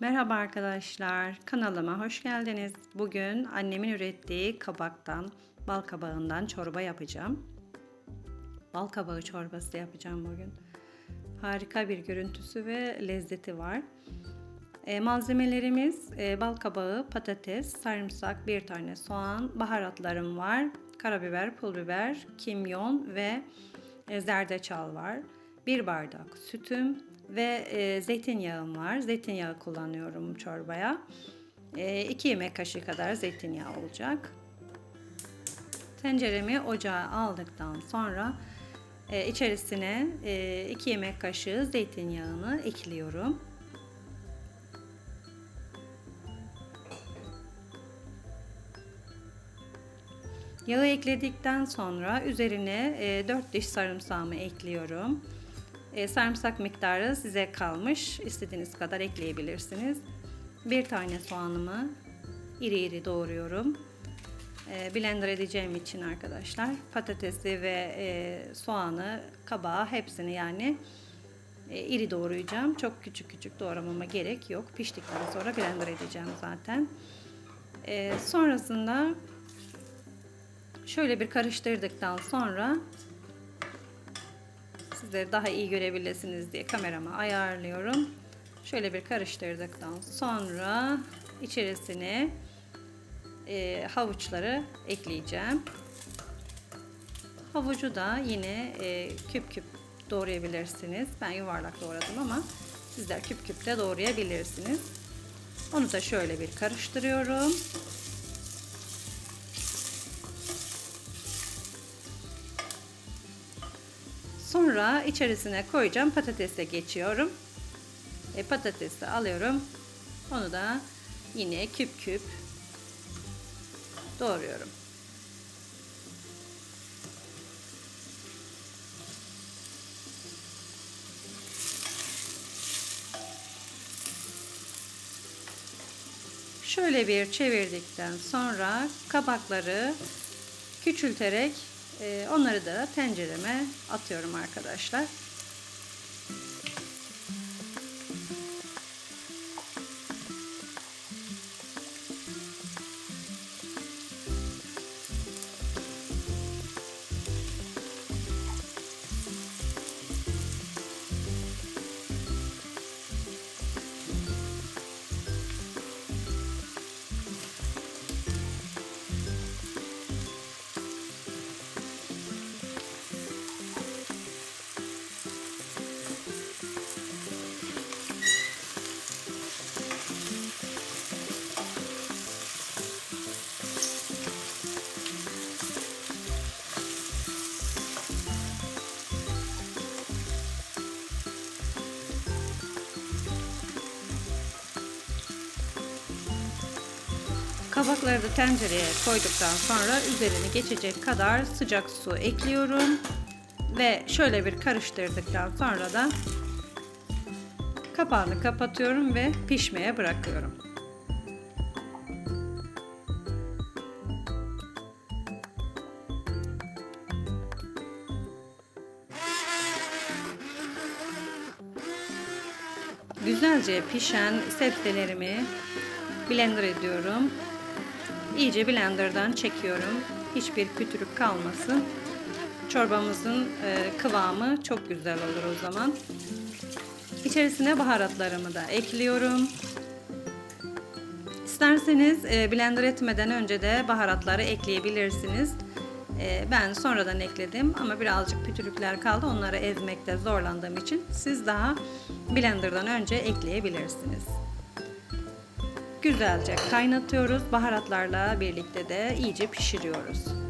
Merhaba arkadaşlar, kanalıma hoş geldiniz. Bugün annemin ürettiği kabaktan, bal kabağından çorba yapacağım. Bal kabağı çorbası yapacağım bugün. Harika bir görüntüsü ve lezzeti var. E, malzemelerimiz e, bal kabağı, patates, sarımsak, bir tane soğan, baharatlarım var. Karabiber, pul biber, kimyon ve e, zerdeçal var. Bir bardak sütüm ve e, zeytinyağım var. Zeytinyağı kullanıyorum çorbaya. 2 yemek kaşığı kadar zeytinyağı olacak. Tenceremi ocağa aldıktan sonra e, içerisine 2 yemek kaşığı zeytinyağını ekliyorum. Yağı ekledikten sonra üzerine 4 diş sarımsağımı ekliyorum. E, sarımsak miktarı size kalmış. İstediğiniz kadar ekleyebilirsiniz. Bir tane soğanımı iri iri doğruyorum. E, blender edeceğim için arkadaşlar patatesi ve e, soğanı, kabağı hepsini yani iri doğrayacağım. Çok küçük küçük doğramama gerek yok. Piştikten sonra blender edeceğim zaten. Sonrasında şöyle bir karıştırdıktan sonra sizleri daha iyi görebilirsiniz diye kamerama ayarlıyorum. Şöyle bir karıştırdıktan sonra içerisine e, havuçları ekleyeceğim. Havucu da yine e, küp küp doğrayabilirsiniz. Ben yuvarlak doğradım ama sizler küp küp de doğrayabilirsiniz. Onu da şöyle bir karıştırıyorum. Sonra içerisine koyacağım patatese geçiyorum. E, patatesi alıyorum. Onu da yine küp küp doğruyorum. Şöyle bir çevirdikten sonra kabakları küçülterek onları da tencereme atıyorum arkadaşlar. Kabakları da tencereye koyduktan sonra üzerini geçecek kadar sıcak su ekliyorum. Ve şöyle bir karıştırdıktan sonra da kapağını kapatıyorum ve pişmeye bırakıyorum. Güzelce pişen sebzelerimi blender ediyorum. İyice blenderdan çekiyorum. Hiçbir kütürük kalmasın. Çorbamızın e, kıvamı çok güzel olur o zaman. İçerisine baharatlarımı da ekliyorum. İsterseniz e, blender etmeden önce de baharatları ekleyebilirsiniz. E, ben sonradan ekledim ama birazcık pütürükler kaldı. Onları ezmekte zorlandığım için siz daha blenderdan önce ekleyebilirsiniz. Güzelce kaynatıyoruz. Baharatlarla birlikte de iyice pişiriyoruz.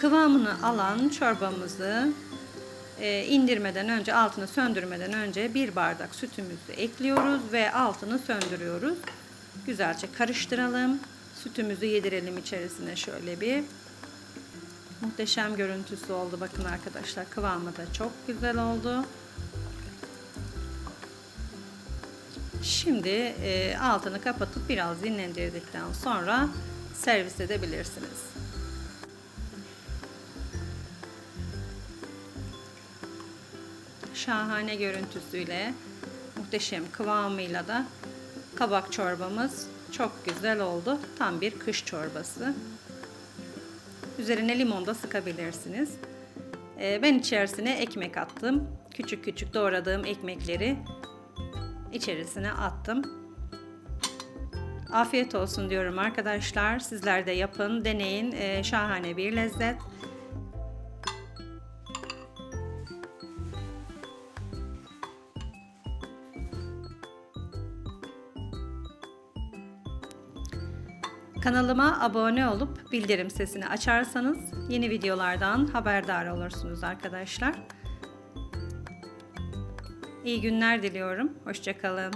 Kıvamını alan çorbamızı e, indirmeden önce altını söndürmeden önce bir bardak sütümüzü ekliyoruz ve altını söndürüyoruz. Güzelce karıştıralım. Sütümüzü yedirelim içerisine şöyle bir. Muhteşem görüntüsü oldu bakın arkadaşlar. Kıvamı da çok güzel oldu. Şimdi e, altını kapatıp biraz dinlendirdikten sonra servis edebilirsiniz. Şahane görüntüsüyle, muhteşem kıvamıyla da kabak çorbamız çok güzel oldu. Tam bir kış çorbası. Üzerine limon da sıkabilirsiniz. E, ben içerisine ekmek attım. Küçük küçük doğradığım ekmekleri içerisine attım. Afiyet olsun diyorum arkadaşlar. Sizler de yapın, deneyin. Ee, şahane bir lezzet. Kanalıma abone olup bildirim sesini açarsanız yeni videolardan haberdar olursunuz arkadaşlar. İyi günler diliyorum. Hoşçakalın.